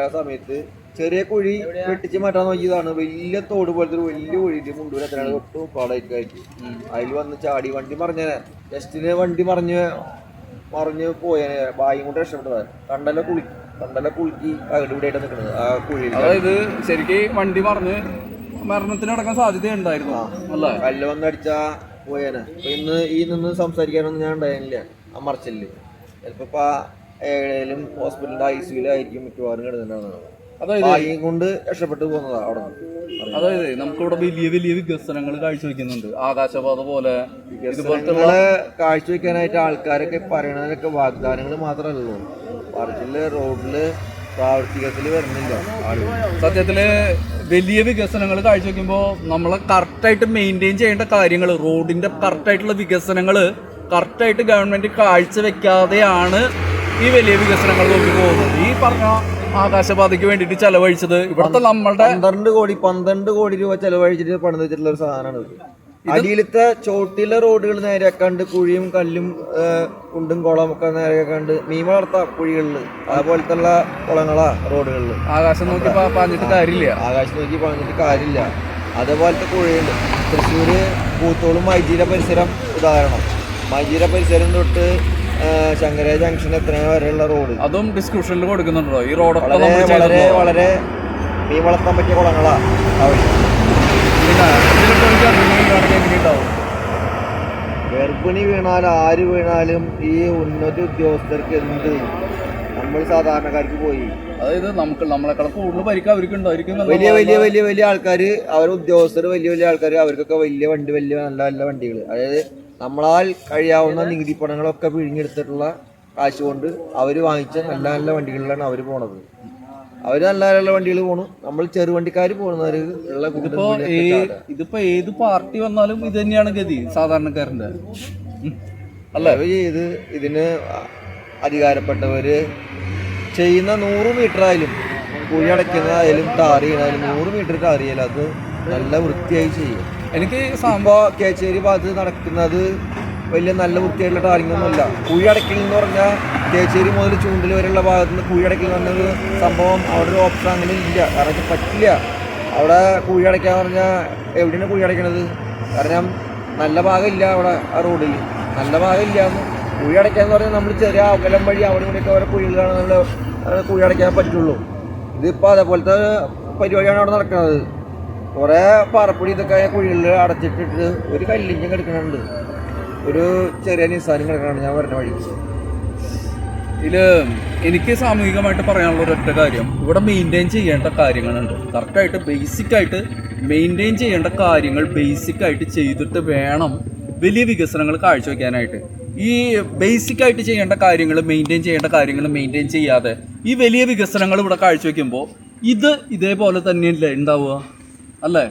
ആ സമയത്ത് ചെറിയ കുഴി വെട്ടിച്ച് മാറ്റാൻ നോക്കിയതാണ്. വലിയ തോട് പോലത്തെ ഒരു വലിയ കുഴിയിട്ട് മുണ്ടൂര് എത്രയാണ് തൊട്ട് പാടായിട്ട് അതിൽ വന്ന് ചാടി വണ്ടി മറിഞ്ഞ ജസ്റ്റിന് വണ്ടി മറിഞ്ഞ് മറിഞ്ഞ് പോയനെ ബായും കൊണ്ട് രക്ഷപ്പെട്ടത്. കണ്ടല്ല കുളി. കണ്ടല്ല കുളിക്ക് അവിടെ ഇവിടെ ആയിട്ട് നിൽക്കുന്നത് ആ കുഴിയിൽ. അതായത് ശരിക്കും വണ്ടി മറിഞ്ഞ് മരണത്തിനടക്കാൻ സാധ്യത ഉണ്ടായിരുന്നു അല്ലേ? കല്ല് വന്നടിച്ച പോയേനെ. അപ്പൊ ഇന്ന് ഈ നിന്ന് സംസാരിക്കാനൊന്നും ഞാൻ ഉണ്ടായിരുന്നില്ല. ആ മറിച്ചിൽ ചിലപ്പോ ഏഴേലും ഹോസ്പിറ്റലിന്റെ ഐ സിയിലായിരിക്കും മിക്കവാറും കിടന്നിട്ടുണ്ടാവുന്നത്. അതായത് ബായും കൊണ്ട് രക്ഷപ്പെട്ടു പോകുന്നതാണ് അവിടെ നിന്ന്. അതായത് നമുക്കിവിടെ വലിയ വലിയ വികസനങ്ങൾ കാഴ്ചവെക്കുന്നുണ്ട്. ആകാശപാത പോലെ ഇതുപോലത്തെ കാഴ്ചവെക്കാനായിട്ട് ആൾക്കാരൊക്കെ പറയണതൊക്കെ വാഗ്ദാനങ്ങൾ മാത്രമല്ലല്ലോ പറച്ചിൽ റോഡിൽ പ്രാവർത്തികത്തിൽ വരുന്നില്ല സത്യത്തിൽ വലിയ വികസനങ്ങൾ കാഴ്ചവെക്കുമ്പോൾ നമ്മളെ കറക്റ്റായിട്ട് മെയിന്റെയിൻ ചെയ്യേണ്ട കാര്യങ്ങൾ റോഡിന്റെ കറക്റ്റായിട്ടുള്ള വികസനങ്ങൾ കറക്റ്റായിട്ട് ഗവൺമെന്റ് കാഴ്ചവെക്കാതെയാണ് ഈ വലിയ വികസനങ്ങൾ നോക്കി പോകുന്നത് ഈ പറഞ്ഞ ആകാശപാതയ്ക്ക് വേണ്ടിയിട്ട് ചെലവഴിച്ചത് ഇവിടുത്തെ നമ്മളുടെ പന്ത്രണ്ട് കോടി പന്ത്രണ്ട് കോടി രൂപ ചെലവഴിച്ചിട്ട് പണിത് വെച്ചിട്ടുള്ള ഒരു സാധനമാണ് അടിയിലത്തെ ചോട്ടിലെ റോഡുകൾ നേരെയാക്കാണ്ട് കുഴിയും കല്ലും കുണ്ടും കുളം ഒക്കെ നേരെയാക്കാണ്ട് മീൻ വളർത്ത കുഴികളിൽ അതുപോലത്തെ ഉള്ള കുളങ്ങളാ റോഡുകളിൽ ആകാശം നോക്കി പറഞ്ഞിട്ട് കാര്യമില്ല. ആകാശം നോക്കി പറഞ്ഞിട്ട് കാര്യമില്ല. അതേപോലത്തെ കുഴിയുണ്ട്. തൃശ്ശൂര് പൂത്തോളും മൈജീര പരിസരം ഉദാഹരണം. മൈജീര പരിസരം തൊട്ട് ശങ്കര ജംഗ്ഷൻ എത്രയോ വരെയുള്ള റോഡ് അതും ഡിസ്ക്രിപ്ഷനിൽ കൊടുക്കുന്നുണ്ടോ ഈ റോഡ് വളരെ വളരെ മീൻ വളർത്താൻ പറ്റിയ കുളങ്ങളാണ് ആവശ്യം ഗർഭിണി വീണാൽ ആര് വീണാലും ഈ ഉന്നത ഉദ്യോഗസ്ഥർക്ക് എന്ത്? നമ്മൾ സാധാരണക്കാർക്ക് പോയി. അതായത് നമുക്ക് നമ്മളെക്കാൾ കൂടുതൽ പരിക്ക് അവർക്ക് ഉണ്ടായിരിക്കും വലിയ വലിയ വലിയ വലിയ ആൾക്കാർ അവർ ഉദ്യോഗസ്ഥർ വലിയ വലിയ ആൾക്കാർ അവർക്കൊക്കെ വലിയ വണ്ടി വലിയ നല്ല നല്ല വണ്ടികൾ അതായത് നമ്മളാൽ കഴിയാവുന്ന നികുതി പണങ്ങളൊക്കെ പിഴിഞ്ഞെടുത്തിട്ടുള്ള കാശ് കൊണ്ട് അവർ വാങ്ങിച്ച നല്ല നല്ല വണ്ടികളിലാണ് അവർ പോണത്. അവർ നല്ല നല്ല വണ്ടികൾ പോണു. നമ്മൾ ചെറുവണ്ടിക്കാർ പോകുന്നവർ ഉള്ള ഇതിപ്പോ ഏത് പാർട്ടി വന്നാലും ഇത് തന്നെയാണ് ഗതി സാധാരണക്കാരന്റെ. അല്ല ഇത് ചെയ്ത് ഇതിന് അധികാരപ്പെട്ടവര് ചെയ്യുന്ന നൂറ് മീറ്റർ ആയാലും കുഴി അടയ്ക്കുന്നതായാലും ടാർ ചെയ്യുന്നതായാലും നൂറ് മീറ്റർ ടാർ ചെയ്യലും അത് നല്ല വൃത്തിയായി ചെയ്യും. എനിക്ക് സംഭവം കേച്ചേരി ഭാഗത്ത് നടക്കുന്നത് വലിയ നല്ല വൃത്തിയായിട്ടുള്ള കാര്യങ്ങളൊന്നും ഒന്നുമല്ല കുഴി അടയ്ക്കൽ എന്ന് പറഞ്ഞാൽ കേച്ചേരി മുതൽ ചൂണ്ടിൽ വരെയുള്ള ഭാഗത്ത് നിന്ന് കുഴി അടയ്ക്കൽ എന്നൊരു സംഭവം അവിടെ ഒരു ഓപ്ഷൻ അങ്ങനെ ഇല്ല. കാരണം പറ്റില്ല. അവിടെ കുഴി അടയ്ക്കാന്ന് പറഞ്ഞാൽ എവിടെയാണ് കുഴി അടയ്ക്കണത്? കാരണം നല്ല ഭാഗമില്ല അവിടെ ആ റോഡിൽ നല്ല ഭാഗമില്ല എന്ന് കുഴി അടയ്ക്കാന്ന് പറഞ്ഞാൽ നമ്മൾ ചെറിയ അകലം വഴി അവിടെ ഇവിടെയൊക്കെ ഓരോ കുഴികൾ നമ്മൾ കുഴി അടയ്ക്കാൻ പറ്റുള്ളൂ. ഇതിപ്പോൾ അതേപോലത്തെ പരിപാടിയാണ് അവിടെ നടക്കുന്നത്. കുറേ പാറപ്പൊടി ഇതൊക്കെ കുഴികളിൽ അടച്ചിട്ടിട്ട് ഒരു കല്ലിഞ്ചും കിടക്കുന്നുണ്ട് ഒരു ചെറിയ നിസ്സാരം കിടക്കുന്നുണ്ട് ഞാൻ പറഞ്ഞ വഴി. ഇതിൽ എനിക്ക് സാമൂഹികമായിട്ട് പറയാനുള്ള ഒരൊറ്റ കാര്യം ഇവിടെ മെയിന്റെയിൻ ചെയ്യേണ്ട കാര്യങ്ങളുണ്ട്. കറക്റ്റായിട്ട് ബേസിക്കായിട്ട് മെയിന്റെയിൻ ചെയ്യേണ്ട കാര്യങ്ങൾ ബേസിക്കായിട്ട് ചെയ്തിട്ട് വേണം വലിയ വികസനങ്ങൾ കാഴ്ചവെക്കാനായിട്ട്. ഈ ബേസിക് ആയിട്ട് ചെയ്യേണ്ട കാര്യങ്ങൾ മെയിന്റെയിൻ ചെയ്യേണ്ട കാര്യങ്ങൾ മെയിന്റെയിൻ ചെയ്യാതെ ഈ വലിയ വികസനങ്ങൾ ഇവിടെ കാഴ്ചവെക്കുമ്പോൾ ഇത് ഇതേപോലെ തന്നെയല്ലേ ഉണ്ടാവുക? അല്ലേ?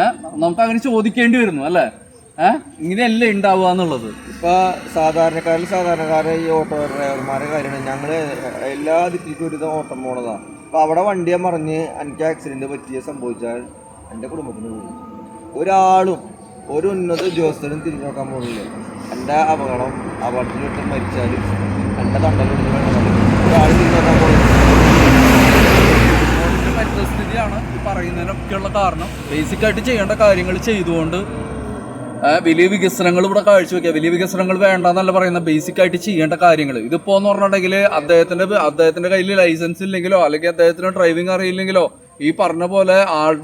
ഏഹ് നമുക്ക് അങ്ങനെ ചോദിക്കേണ്ടി വരുന്നു അല്ലേ? ഏഹ് ഇങ്ങനെയല്ലേ ഉണ്ടാവുക എന്നുള്ളത്. ഇപ്പൊ സാധാരണക്കാരിൽ സാധാരണക്കാരെ ഈ ഓട്ടോ ഡ്രൈവർമാരെ കാര്യമാണ് ഞങ്ങൾ എല്ലാ ദിക്കിലേക്കും ഒരു ഓട്ടം പോണതാ. അപ്പൊ അവിടെ വണ്ടിയെ മറിഞ്ഞ് എനിക്ക് ആക്സിഡന്റ് പറ്റിയ സംഭവിച്ചാൽ എന്റെ കുടുംബത്തിന് പോകും ഒരാളും ഒരു ഉന്നത ഉദ്യോഗസ്ഥരും തിരിഞ്ഞു നോക്കാൻ പോകുന്നില്ല എന്റെ അപകടം അപകടത്തിലിട്ട് മരിച്ചാലും എന്റെ തണ്ടലും ഒരാൾ തിരിഞ്ഞു നോക്കാൻ പോകുന്നില്ല പരിതസ്ഥിതിയാണ് ഈ പറയുന്നതിനൊക്കെയുള്ള കാരണം. ബേസിക് ആയിട്ട് ചെയ്യേണ്ട കാര്യങ്ങൾ ചെയ്തുകൊണ്ട് വലിയ വികസനങ്ങൾ ഇവിടെ കാഴ്ചവെക്കുക. വലിയ വികസനങ്ങൾ വേണ്ടെന്നല്ല പറയുന്ന ബേസിക് ആയിട്ട് ചെയ്യേണ്ട കാര്യങ്ങൾ. ഇതിപ്പോ എന്ന് പറഞ്ഞിട്ടുണ്ടെങ്കിൽ അദ്ദേഹത്തിന്റെ അദ്ദേഹത്തിന്റെ കയ്യിൽ ലൈസൻസ് ഇല്ലെങ്കിലോ അല്ലെങ്കിൽ അദ്ദേഹത്തിന് ഡ്രൈവിംഗ് അറിയില്ലെങ്കിലോ ഈ പറഞ്ഞ പോലെ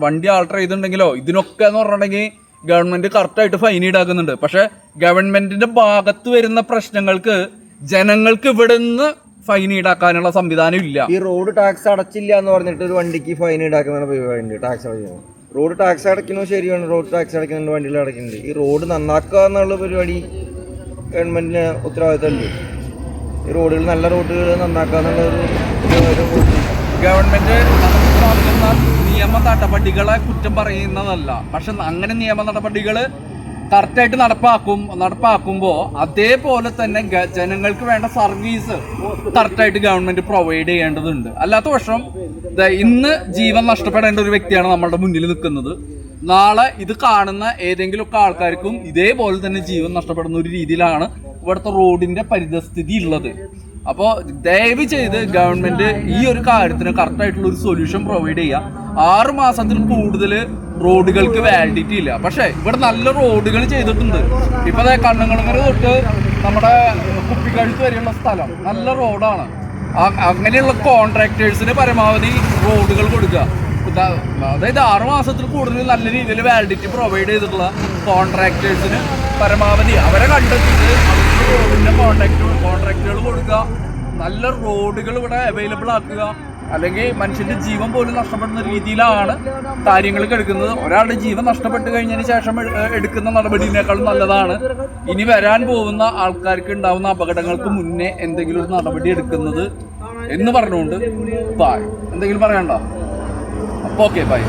വണ്ടി ആൾട്ടർ ചെയ്തിട്ടുണ്ടെങ്കിലോ ഇതിനൊക്കെ എന്ന് പറഞ്ഞിട്ടുണ്ടെങ്കിൽ ഗവൺമെന്റ് കറക്റ്റായിട്ട് ഫൈൻ ഈടാക്കുന്നുണ്ട്. പക്ഷെ ഗവൺമെന്റിന്റെ ഭാഗത്ത് വരുന്ന പ്രശ്നങ്ങൾക്ക് ജനങ്ങൾക്ക് ഇവിടെ നിന്ന് ഫൈൻ ഈടാക്കാനുള്ള സംവിധാനം ഇല്ല. ഈ റോഡ് ടാക്സ് അടച്ചില്ല എന്ന് പറഞ്ഞിട്ട് ഒരു വണ്ടിക്ക് ഫൈൻ ഈടാക്കുന്ന പരിപാടി ടാക്സ് അടയ്ക്കുന്നത്. റോഡ് ടാക്സ് അടയ്ക്കുന്നത് ശരിയാണ് റോഡ് ടാക്സ് അടയ്ക്കുന്നുണ്ട് വണ്ടിയിൽ അടയ്ക്കുന്നുണ്ട്. ഈ റോഡ് നന്നാക്കുക എന്നുള്ള പരിപാടി ഗവൺമെന്റിന് ഉത്തരവാദിത്തമുണ്ട്. ഈ റോഡുകൾ നല്ല റോഡുകൾ നന്നാക്കുക എന്നുള്ളൊരു ഗവൺമെന്റ് നിയമ നടപടികളെ കുറ്റം പറയുന്നതല്ല. പക്ഷെ അങ്ങനെ നിയമ നടപടികൾ കറക്റ്റായിട്ട് നടപ്പാക്കും നടപ്പാക്കുമ്പോൾ അതേപോലെ തന്നെ ജനങ്ങൾക്ക് വേണ്ട സർവീസ് കറക്റ്റായിട്ട് ഗവൺമെന്റ് പ്രൊവൈഡ് ചെയ്യേണ്ടതുണ്ട്. അല്ലാത്ത പക്ഷം ഇന്ന് ജീവൻ നഷ്ടപ്പെടേണ്ട ഒരു വ്യക്തിയാണ് നമ്മളുടെ മുന്നിൽ നിൽക്കുന്നത്. നാളെ ഇത് കാണുന്ന ഏതെങ്കിലുമൊക്കെ ആൾക്കാർക്കും ഇതേപോലെ തന്നെ ജീവൻ നഷ്ടപ്പെടുന്ന ഒരു രീതിയിലാണ് ഇവിടുത്തെ റോഡിന്റെ പരിതസ്ഥിതി ഉള്ളത്. അപ്പോൾ ദയവ് ചെയ്ത് ഗവൺമെന്റ് ഈ ഒരു കാര്യത്തിന് കറക്റ്റ് ആയിട്ടുള്ള ഒരു സൊല്യൂഷൻ പ്രൊവൈഡ് ചെയ്യുക. ആറ് മാസത്തിൽ കൂടുതൽ റോഡുകൾക്ക് വാലിഡിറ്റി ഇല്ല. പക്ഷേ ഇവിടെ നല്ല റോഡുകൾ ചെയ്തിട്ടുണ്ട്. ഇപ്പൊ ദേ കണ്ണങ്കുളങ്ങര തൊട്ട് നമ്മുടെ കുപ്പിക്കഴുത്ത് വരെയുള്ള സ്ഥലം. നല്ല റോഡാണ്. അങ്ങനെയുള്ള കോൺട്രാക്ടേഴ്സിന് പരമാവധി റോഡുകൾ കൊടുക്കുക. അതായത് ആറ് മാസത്തിൽ കൂടുതൽ നല്ല രീതിയിൽ വാലിഡിറ്റി പ്രൊവൈഡ് ചെയ്തിട്ടുള്ള കോൺട്രാക്ടേഴ്സിന് പരമാവധി. അവരെ കണ്ടെത്തിയിട്ട് അവർക്ക് റോഡിന്റെ കോൺട്രാക്ട് കൊടുക്കുക. നല്ല റോഡുകൾ ഇവിടെ അവൈലബിൾ ആക്കുക. അല്ലെങ്കിൽ മനുഷ്യന്റെ ജീവൻ പോലും നഷ്ടപ്പെടുന്ന രീതിയിലാണ് കാര്യങ്ങൾ എടുക്കുന്നത് ഒരാളുടെ ജീവൻ നഷ്ടപ്പെട്ട് കഴിഞ്ഞതിന് ശേഷം എടുക്കുന്ന നടപടിയിനേക്കാളും നല്ലതാണ്. ഇനി വരാൻ പോകുന്ന ആൾക്കാർക്ക് ഉണ്ടാവുന്ന അപകടങ്ങൾക്ക് മുന്നേ എന്തെങ്കിലും ഒരു നടപടി എടുക്കുന്നത് എന്ന് പറഞ്ഞുകൊണ്ട് ബായ് എന്തെങ്കിലും പറയണ്ടോ അപ്പോൾ ഓക്കെ ബൈ